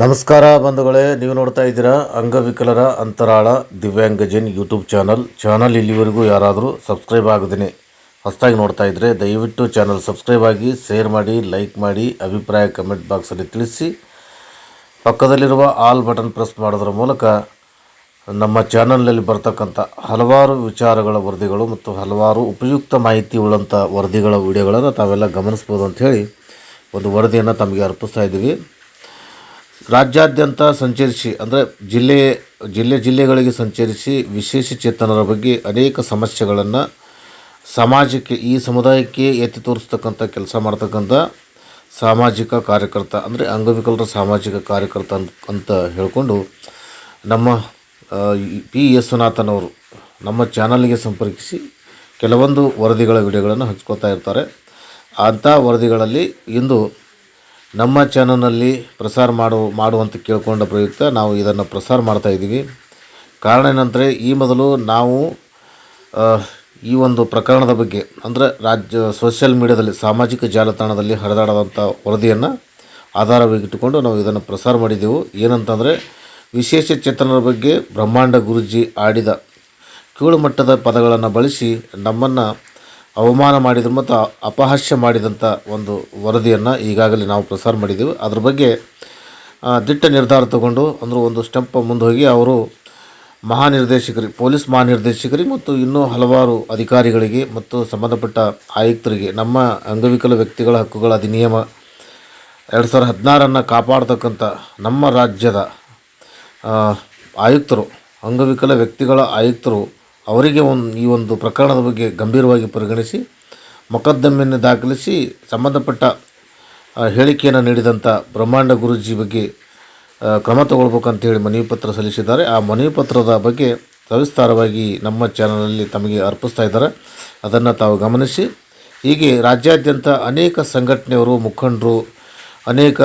ನಮಸ್ಕಾರ ಬಂಧುಗಳೇ, ನೀವು ನೋಡ್ತಾ ಇದ್ದೀರಾ ಅಂಗವಿಕಲರ ಅಂತರಾಳ ದಿವ್ಯಾಂಗಜನ್ ಯೂಟ್ಯೂಬ್ ಚಾನಲ್. ಚಾನಲ್ ಇಲ್ಲಿವರೆಗೂ ಯಾರಾದರೂ ಸಬ್ಸ್ಕ್ರೈಬ್ ಆಗದೇನೆ, ಹೊಸದಾಗಿ ನೋಡ್ತಾ ಇದ್ದರೆ ದಯವಿಟ್ಟು ಚಾನಲ್ ಸಬ್ಸ್ಕ್ರೈಬ್ ಆಗಿ, ಶೇರ್ ಮಾಡಿ, ಲೈಕ್ ಮಾಡಿ, ಅಭಿಪ್ರಾಯ ಕಮೆಂಟ್ ಬಾಕ್ಸಲ್ಲಿ ತಿಳಿಸಿ. ಪಕ್ಕದಲ್ಲಿರುವ ಆಲ್ ಬಟನ್ ಪ್ರೆಸ್ ಮಾಡೋದ್ರ ಮೂಲಕ ನಮ್ಮ ಚಾನಲ್ನಲ್ಲಿ ಬರ್ತಕ್ಕಂಥ ಹಲವಾರು ವಿಚಾರಗಳ ವರದಿಗಳು ಮತ್ತು ಹಲವಾರು ಉಪಯುಕ್ತ ಮಾಹಿತಿ ಉಳ್ಳಂಥ ವರದಿಗಳ ವಿಡಿಯೋಗಳನ್ನು ತಾವೆಲ್ಲ ಗಮನಿಸ್ಬೋದು ಅಂಥೇಳಿ ಒಂದು ವರದಿಯನ್ನು ತಮಗೆ ಅರ್ಪಿಸ್ತಾ ಇದ್ದೀವಿ. ರಾಜ್ಯಾದ್ಯಂತ ಸಂಚರಿಸಿ, ಅಂದರೆ ಜಿಲ್ಲೆ ಜಿಲ್ಲೆ ಜಿಲ್ಲೆಗಳಿಗೆ ಸಂಚರಿಸಿ ವಿಶೇಷ ಚೇತನರ ಬಗ್ಗೆ ಅನೇಕ ಸಮಸ್ಯೆಗಳನ್ನು ಸಮಾಜಕ್ಕೆ, ಈ ಸಮುದಾಯಕ್ಕೆ ಎತ್ತಿ ತೋರಿಸ್ತಕ್ಕಂಥ ಕೆಲಸ ಮಾಡ್ತಕ್ಕಂಥ ಸಾಮಾಜಿಕ ಕಾರ್ಯಕರ್ತ, ಅಂದರೆ ಅಂಗವಿಕಲರ ಸಾಮಾಜಿಕ ಕಾರ್ಯಕರ್ತ ಅಂತ ಅಂತ ಹೇಳಿಕೊಂಡು ನಮ್ಮ ಪಿ ಯೇಸುನಾಥನ್ ಅವರು ನಮ್ಮ ಚಾನಲ್ಗೆ ಸಂಪರ್ಕಿಸಿ ಕೆಲವೊಂದು ವರದಿಗಳ ವಿಡಿಯೋಗಳನ್ನು ಹಂಚ್ಕೊಳ್ತಾ ಇರ್ತಾರೆ. ಅಂಥ ವರದಿಗಳಲ್ಲಿ ಇಂದು ನಮ್ಮ ಚಾನಲ್ನಲ್ಲಿ ಪ್ರಸಾರ ಮಾಡು, ಮಾಡುವಂತ ಕೇಳಿಕೊಂಡ ಪ್ರಯುಕ್ತ ನಾವು ಇದನ್ನು ಪ್ರಸಾರ ಮಾಡ್ತಾ ಇದ್ದೀವಿ. ಕಾರಣ ಏನಂದರೆ, ಈ ಮೊದಲು ನಾವು ಈ ಒಂದು ಪ್ರಕರಣದ ಬಗ್ಗೆ, ಅಂದರೆ ರಾಜ್ಯ ಸೋಷಿಯಲ್ ಮೀಡಿಯಾದಲ್ಲಿ ಸಾಮಾಜಿಕ ಜಾಲತಾಣದಲ್ಲಿ ಹರಿದಾಡದಂಥ ವರದಿಯನ್ನು ಆಧಾರವಾಗಿಟ್ಟುಕೊಂಡು ನಾವು ಇದನ್ನು ಪ್ರಸಾರ ಮಾಡಿದ್ದೆವು ಏನಂತಂದರೆ, ವಿಶೇಷ ಚೇತನರ ಬಗ್ಗೆ ಬ್ರಹ್ಮಾಂಡ ಗುರುಜಿ ಆಡಿದ ಕೀಳುಮಟ್ಟದ ಪದಗಳನ್ನು ಬಳಸಿ ನಮ್ಮನ್ನು ಅವಮಾನ ಮಾಡಿದ್ರು ಮತ್ತು ಅಪಹಾಸ್ಯ ಮಾಡಿದಂಥ ಒಂದು ವರದಿಯನ್ನು ಈಗಾಗಲೇ ನಾವು ಪ್ರಸಾರ ಮಾಡಿದ್ದೀವಿ. ಅದ್ರ ಬಗ್ಗೆ ದಿಟ್ಟ ನಿರ್ಧಾರ ತಗೊಂಡು ಅಂದರೆ ಒಂದು ಸ್ಟೆಪ್ ಮುಂದೆ ಹೋಗಿ ಅವರು ಮಹಾನಿರ್ದೇಶಕರಿಗೆ, ಪೊಲೀಸ್ ಮಹಾನಿರ್ದೇಶಕರಿಗೆ ಮತ್ತು ಇನ್ನೂ ಹಲವಾರು ಅಧಿಕಾರಿಗಳಿಗೆ ಮತ್ತು ಸಂಬಂಧಪಟ್ಟ ಆಯುಕ್ತರಿಗೆ, ನಮ್ಮ ಅಂಗವಿಕಲ ವ್ಯಕ್ತಿಗಳ ಹಕ್ಕುಗಳ ಅಧಿನಿಯಮ ಎರಡು ಸಾವಿರದ ಹದಿನಾರನ್ನು ಕಾಪಾಡ್ತಕ್ಕಂಥ ನಮ್ಮ ರಾಜ್ಯದ ಆಯುಕ್ತರು, ಅಂಗವಿಕಲ ವ್ಯಕ್ತಿಗಳ ಆಯುಕ್ತರು ಅವರಿಗೆ ಒಂದು, ಈ ಒಂದು ಪ್ರಕರಣದ ಬಗ್ಗೆ ಗಂಭೀರವಾಗಿ ಪರಿಗಣಿಸಿ, ಮೊಕದ್ದಮೆಯನ್ನು ದಾಖಲಿಸಿ ಸಂಬಂಧಪಟ್ಟ ಹೇಳಿಕೆಯನ್ನು ನೀಡಿದಂಥ ಬ್ರಹ್ಮಾಂಡ ಗುರೂಜಿ ಬಗ್ಗೆ ಕ್ರಮ ಕ್ರಮ ತಗೊಳ್ಬೇಕಂತೇಳಿ ಮನವಿ ಪತ್ರ ಸಲ್ಲಿಸಿದ್ದಾರೆ. ಆ ಮನವಿ ಪತ್ರದ ಬಗ್ಗೆ ಸವಿಸ್ತಾರವಾಗಿ ನಮ್ಮ ಚಾನಲಲ್ಲಿ ತಮಗೆ ಅರ್ಪಿಸ್ತಾ ಇದ್ದಾರೆ. ಅದನ್ನು ತಾವು ಗಮನಿಸಿ. ಹೀಗೆ ರಾಜ್ಯಾದ್ಯಂತ ಅನೇಕ ಸಂಘಟನೆಯವರು, ಮುಖಂಡರು, ಅನೇಕ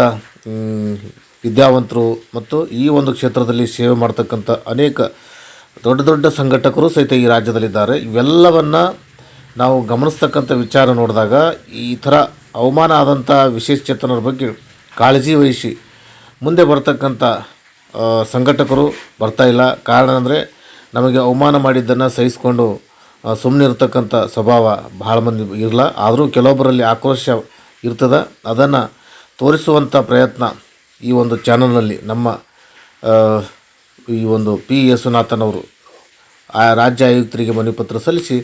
ವಿದ್ಯಾವಂತರು ಮತ್ತು ಈ ಒಂದು ಕ್ಷೇತ್ರದಲ್ಲಿ ಸೇವೆ ಮಾಡ್ತಕ್ಕಂಥ ಅನೇಕ ದೊಡ್ಡ ದೊಡ್ಡ ಸಂಘಟಕರು ಸಹಿತ ಈ ರಾಜ್ಯದಲ್ಲಿದ್ದಾರೆ. ಇವೆಲ್ಲವನ್ನು ನಾವು ಗಮನಿಸ್ತಕ್ಕಂಥ ವಿಚಾರ ನೋಡಿದಾಗ ಈ ಥರ ಅವಮಾನ ಆದಂಥ ವಿಶೇಷ ಚೇತನರ ಬಗ್ಗೆ ಕಾಳಜಿ ವಹಿಸಿ ಮುಂದೆ ಬರ್ತಕ್ಕಂಥ ಸಂಘಟಕರು ಬರ್ತಾಯಿಲ್ಲ ಕಾರಣ ಅಂದರೆ ನಮಗೆ ಅವಮಾನ ಮಾಡಿದ್ದನ್ನು ಸಹಿಸಿಕೊಂಡು ಸುಮ್ಮನೆ ಇರ್ತಕ್ಕಂಥ ಸ್ವಭಾವ ಭಾಳ ಮಂದಿ ಇರಲ್ಲ ಆದರೂ ಕೆಲವೊಬ್ಬರಲ್ಲಿ ಆಕ್ರೋಶ ಇರ್ತದೆ. ಅದನ್ನು ತೋರಿಸುವಂಥ ಪ್ರಯತ್ನ ಈ ಒಂದು ಚಾನಲ್ನಲ್ಲಿ ನಮ್ಮ ಈ ಒಂದು ಪಿ ಯೇಸುನಾಥನ್ ಅವರು ಆ ರಾಜ್ಯ ಆಯುಕ್ತರಿಗೆ ಮನವಿ ಪತ್ರ ಸಲ್ಲಿಸಿ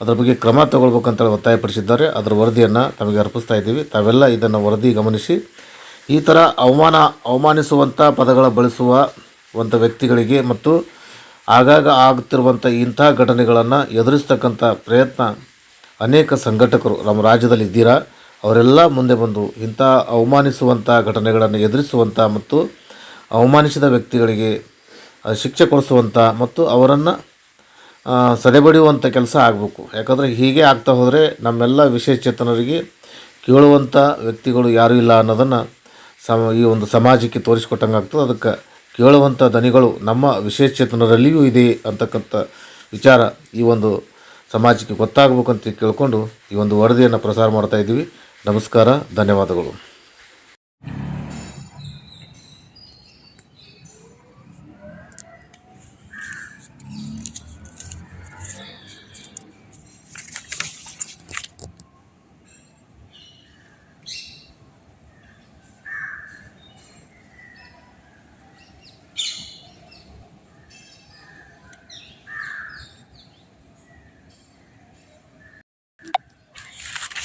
ಅದರ ಬಗ್ಗೆ ಕ್ರಮ ತಗೊಳ್ಬೇಕಂತೇಳಿ ಒತ್ತಾಯಪಡಿಸಿದ್ದಾರೆ. ಅದರ ವರದಿಯನ್ನು ತಮಗೆ ಅರ್ಪಿಸ್ತಾ ಇದ್ದೀವಿ. ತಾವೆಲ್ಲ ಇದನ್ನು ವರದಿ ಗಮನಿಸಿ, ಈ ಥರ ಅವಮಾನ ಅವಮಾನಿಸುವಂಥ ಪದಗಳ ಬಳಸುವ ಒಂದು ವ್ಯಕ್ತಿಗಳಿಗೆ ಮತ್ತು ಆಗಾಗ ಆಗುತ್ತಿರುವಂಥ ಇಂಥ ಘಟನೆಗಳನ್ನು ಎದುರಿಸ್ತಕ್ಕಂಥ ಪ್ರಯತ್ನ ಅನೇಕ ಸಂಘಟಕರು ನಮ್ಮ ರಾಜ್ಯದಲ್ಲಿ ಇದ್ದೀರಾ? ಅವರೆಲ್ಲ ಮುಂದೆ ಬಂದು ಇಂಥ ಅವಮಾನಿಸುವಂಥ ಘಟನೆಗಳನ್ನು ಎದುರಿಸುವಂಥ ಮತ್ತು ಅವಮಾನಿಸಿದ ವ್ಯಕ್ತಿಗಳಿಗೆ ಶಿಕ್ಷೆ ಕೊಡಿಸುವಂಥ ಮತ್ತು ಅವರನ್ನು ಸದೆಬಡಿಯುವಂಥ ಕೆಲಸ ಆಗಬೇಕು. ಯಾಕಂದರೆ ಹೀಗೆ ಆಗ್ತಾ ಹೋದರೆ ನಮ್ಮೆಲ್ಲ ವಿಶೇಷಚೇತನರಿಗೆ ಕೇಳುವಂಥ ವ್ಯಕ್ತಿಗಳು ಯಾರೂ ಇಲ್ಲ ಅನ್ನೋದನ್ನು ಸಮ, ಈ ಒಂದು ಸಮಾಜಕ್ಕೆ ತೋರಿಸ್ಕೊಟ್ಟಂಗೆ ಆಗ್ತದೆ. ಅದಕ್ಕೆ ಕೇಳುವಂಥ ದನಿಗಳು ನಮ್ಮ ವಿಶೇಷಚೇತನರಲ್ಲಿಯೂ ಇದೆ ಅಂತಕ್ಕಂಥ ವಿಚಾರ ಈ ಒಂದು ಸಮಾಜಕ್ಕೆ ಗೊತ್ತಾಗಬೇಕಂತ ಕೇಳಿಕೊಂಡು ಈ ಒಂದು ವರದಿಯನ್ನು ಪ್ರಸಾರ ಮಾಡ್ತಾ ಇದ್ದೀವಿ. ನಮಸ್ಕಾರ, ಧನ್ಯವಾದಗಳು.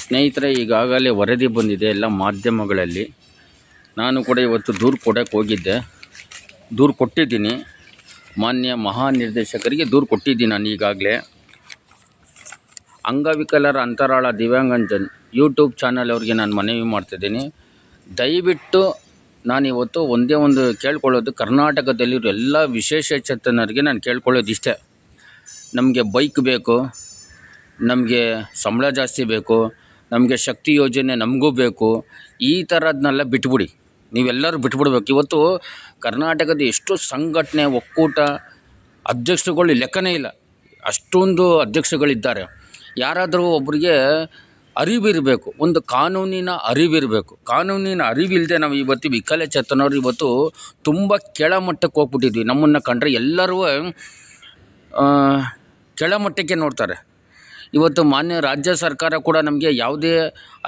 ಸ್ನೇಹಿತರೆ, ಈಗಾಗಲೇ ವರದಿ ಬಂದಿದೆ ಎಲ್ಲ ಮಾಧ್ಯಮಗಳಲ್ಲಿ. ನಾನು ಕೂಡ ಇವತ್ತು ದೂರು ಕೊಡೋಕ್ಕೆ ಹೋಗಿದ್ದೆ. ದೂರು ಕೊಟ್ಟಿದ್ದೀನಿ. ಮಾನ್ಯ ಮಹಾನಿರ್ದೇಶಕರಿಗೆ ದೂರು ಕೊಟ್ಟಿದ್ದೀನಿ ನಾನು ಈಗಾಗಲೇ. ಅಂಗವಿಕಲರ ಅಂತರಾಳ ದಿವ್ಯಾಂಗಂಜನ್ ಯೂಟ್ಯೂಬ್ ಚಾನಲ್ ಅವ್ರಿಗೆ ನಾನು ಮನವಿ ಮಾಡ್ತಿದ್ದೀನಿ. ದಯವಿಟ್ಟು ನಾನಿವತ್ತು ಒಂದೇ ಒಂದು ಕೇಳ್ಕೊಳ್ಳೋದು ಕರ್ನಾಟಕದಲ್ಲಿರೋ ಎಲ್ಲ ವಿಶೇಷ ಚೇತನರಿಗೆ ನಾನು ಕೇಳ್ಕೊಳ್ಳೋದು ಇಷ್ಟೇ ನಮಗೆ ಬೈಕ್ ಬೇಕು, ನಮಗೆ ಸಂಬಳ ಜಾಸ್ತಿ ಬೇಕು ನಮಗೆ ಶಕ್ತಿ ಯೋಜನೆ ನಮಗೂ ಬೇಕು. ಈ ಥರದನ್ನೆಲ್ಲ ಬಿಟ್ಬಿಡಿ. ನೀವೆಲ್ಲರೂ ಬಿಟ್ಬಿಡ್ಬೇಕು. ಇವತ್ತು ಕರ್ನಾಟಕದ ಎಷ್ಟು ಸಂಘಟನೆ, ಒಕ್ಕೂಟ ಅಧ್ಯಕ್ಷಗಳು ಲೆಕ್ಕನೇ ಇಲ್ಲ. ಅಷ್ಟೊಂದು ಅಧ್ಯಕ್ಷಗಳಿದ್ದಾರೆ ಯಾರಾದರೂ ಒಬ್ಬರಿಗೆ ಅರಿವಿರಬೇಕು. ಒಂದು ಕಾನೂನಿನ ಅರಿವಿರಬೇಕು. ಕಾನೂನಿನ ಅರಿವಿಲ್ಲದೆ ನಾವು ಇವತ್ತು ವಿಕಲಚೇತನವ್ರು ಇವತ್ತು ತುಂಬ ಕೆಳಮಟ್ಟಕ್ಕೆ ಹೋಗ್ಬಿಟ್ಟಿದ್ವಿ. ನಮ್ಮನ್ನು ಕಂಡ್ರೆ ಎಲ್ಲರೂ ಕೆಳಮಟ್ಟಕ್ಕೆ ನೋಡ್ತಾರೆ. ಇವತ್ತು ಮಾನ್ಯ ರಾಜ್ಯ ಸರ್ಕಾರ ಕೂಡ ನಮಗೆ ಯಾವುದೇ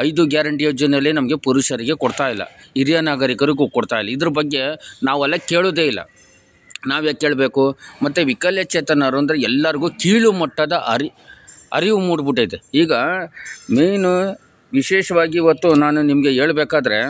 ಐದು ಗ್ಯಾರಂಟಿ ಯೋಜನೆಯಲ್ಲಿ ನಮಗೆ ಪುರುಷರಿಗೆ ಕೊಡ್ತಾ ಇಲ್ಲ, ಹಿರಿಯ ನಾಗರಿಕರಿಗೂ ಕೊಡ್ತಾ ಇಲ್ಲ. ಇದ್ರ ಬಗ್ಗೆ ನಾವೆಲ್ಲ ಕೇಳೋದೇ ಇಲ್ಲ. ನಾವ್ಯಾಕೆ ಕೇಳಬೇಕು? ಮತ್ತು ವಿಕಲಚೇತನರು ಅಂದರೆ ಎಲ್ಲರಿಗೂ ಕೀಳು ಮಟ್ಟದ ಅರಿ, ಅರಿವು ಮೂಡ್ಬಿಟ್ಟೈತೆ. ಈಗ ಮೇನು ವಿಶೇಷವಾಗಿ ಇವತ್ತು ನಾನು ನಿಮಗೆ ಹೇಳ್ಬೇಕಾದ್ರೆ